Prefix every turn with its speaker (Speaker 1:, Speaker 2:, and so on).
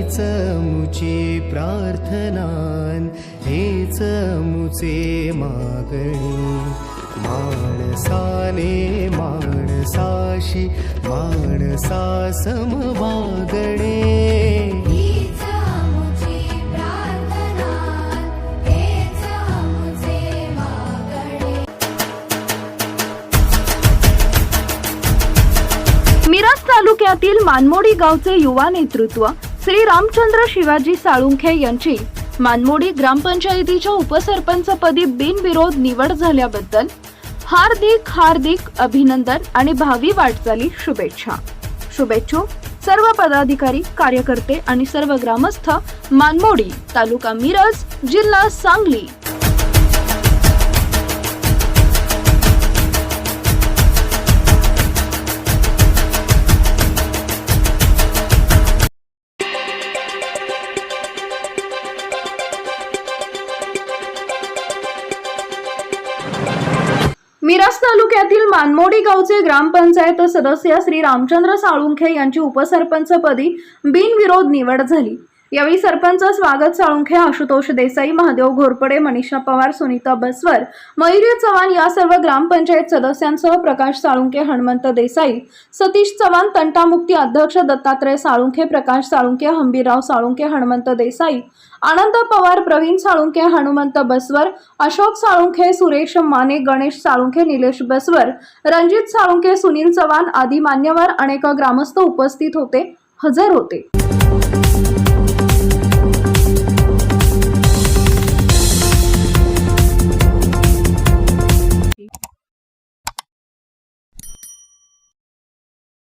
Speaker 1: हीच मुची प्रार्थनान हेच मुचे मागणे. माणसाने माणसाशी माणसा समवागणे
Speaker 2: प्रार्थना
Speaker 3: मिरज तालुक्यातील मानमोडी गावचे युवा नेतृत्व श्री रामचंद्र शिवाजी साळुंखे यांची मानमोडी ग्रामपंचायतीच्या उपसरपंचपदी बिनविरोध निवड झाल्याबद्दल हार्दिक हार्दिक अभिनंदन आणि भावी वाटचाली शुभेच्छा. शुभेच्छू. सर्व पदाधिकारी कार्यकर्ते आणि सर्व ग्रामस्थ मानमोडी तालुका मिरज जिल्हा सांगली. मिरज तालुक्यातील मानमोडी गावचे ग्रामपंचायत सदस्य श्री रामचंद्र साळुंखे यांची उपसरपंचपदी बिनविरोध निवड झाली. यावेळी सरपंच स्वागत साळुंखे आशुतोष देसाई महादेव घोरपडे मनीषा पवार सुनीता बसवर मयुरी चव्हाण या सर्व ग्रामपंचायत सदस्यांसह प्रकाश साळुंखे हनुमंत देसाई सतीश चव्हाण तंटामुक्ती अध्यक्ष दत्तात्रय साळुंखे प्रकाश साळुंखे हंबीरराव साळुंखे हनुमंत देसाई आनंद पवार प्रवीण साळुंखे हनुमंत बसवर अशोक साळुंखे सुरेश माने गणेश साळुंखे निलेश बसवर रणजित साळुंखे सुनील चव्हाण आदी मान्यवर अनेक ग्रामस्थ उपस्थित होते हजर होते.